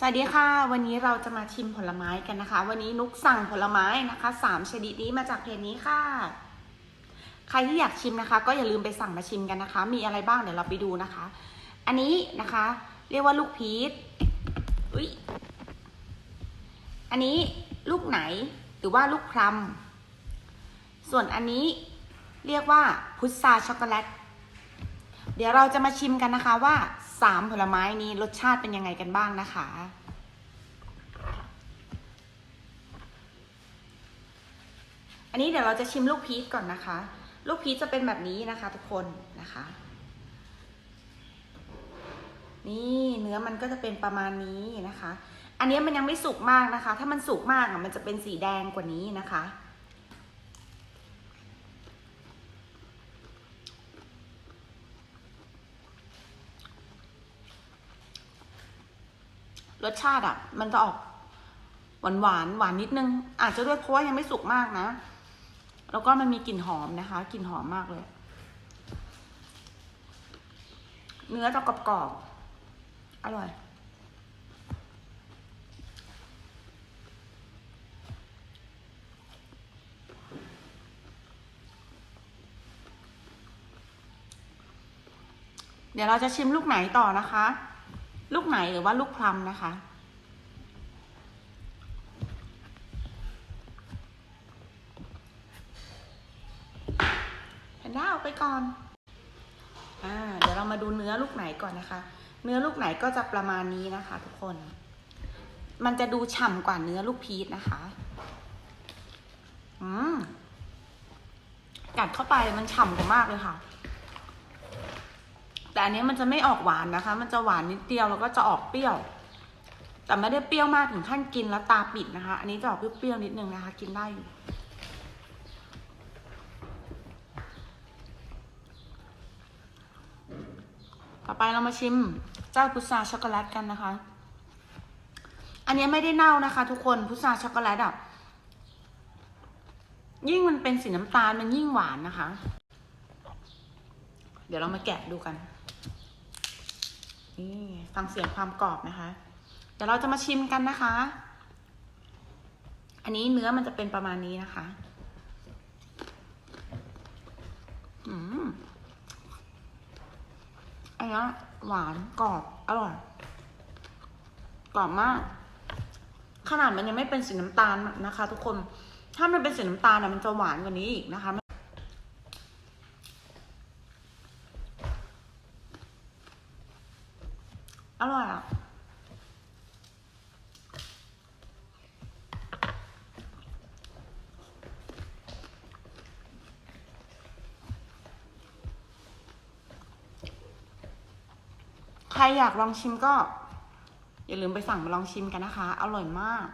สวัสดีค่ะ วันนี้เราจะมาชิมผลไม้กันนะคะ วันนี้นุกสั่งผลไม้นะคะสามชนิดนี้มาจากเพจนี้ค่ะ ใครที่อยากชิมนะคะ ก็อย่าลืมไปสั่งมาชิมกันนะคะ มีอะไรบ้างเดี๋ยวเราไปดูนะคะ อันนี้นะคะ เรียกว่าลูกพีชอุ้ยอันนี้ลูกไหนหรือว่าลูกพลัมส่วนอันนี้เรียกว่าพุทราช็อกโกแลต เดี๋ยวเราจะมาชิมกันนะคะว่าสามผลไม้นี้รสชาติเป็นยังไงกันบ้างนะคะ อันนี้เดี๋ยวเราจะชิมลูกพีชก่อนนะคะ ลูกพีชจะเป็นแบบนี้นะคะ ทุกคนนะคะ นี่เนื้อมันก็จะเป็นประมาณนี้นะคะ อันนี้มันยังไม่สุกมากนะคะ ถ้ามันสุกมากอะมันจะเป็นสีแดงกว่านี้นะคะ รสชาติอะ มันจะออกหวานหวานหวานนิดนึง อาจจะด้วยเพราะว่ายังไม่สุกมากนะ แล้วก็มันมีกลิ่นหอมนะคะ กลิ่นหอมมากเลย เนื้อจะกรอบๆ อร่อย เดี๋ยวเราจะชิมลูกไหนต่อนะคะ ลูกไหนหรือว่าลูกพลัมนะคะ แพนด้าเอาไปก่อน อ่า เดี๋ยวเรามาดูเนื้อลูกไหนก่อนนะคะ เนื้อลูกไหนก็จะประมาณนี้นะคะ ทุกคน มันจะดูฉ่ำกว่าเนื้อลูกพีชนะคะ อืม กัดเข้าไปมันฉ่ำกว่ามากเลยค่ะ แต่อันนี้มันจะไม่ออกหวานนะคะ มันจะหวานนิดเดียวแล้วก็จะออกเปรี้ยว แต่ไม่ได้เปรี้ยวมากถึงขั้นกินแล้วตาปิดนะคะ อันนี้จะออกเปรี้ยวๆนิดนึงนะคะ กินได้อยู่ต่อไปเรามาชิมเจ้าพุทราช็อกโกแลตกันนะคะ อันนี้ไม่ได้เน่านะคะ ทุกคนพุทราช็อกโกแลตอะยิ่งมันเป็นสีน้ำตาลมันยิ่งหวานนะคะ เดี๋ยวเรามาแกะดูกัน นี่ฟังเสียงความกรอบนะคะ เดี๋ยวเราจะมาชิมกันนะคะ อันนี้เนื้อมันจะเป็นประมาณนี้นะคะ อืมอันนี้หวานกรอบอร่อยกรอบมาก ขนาดมันยังไม่เป็นสีน้ำตาลนะคะ ทุกคน ถ้ามันเป็นสีน้ำตาลอะมันจะหวานกว่านี้อีกนะคะ อร่อยอะ ใครอยากลองชิมก็ อย่าลืมไปสั่งมาลองชิมกันนะคะ อร่อยมาก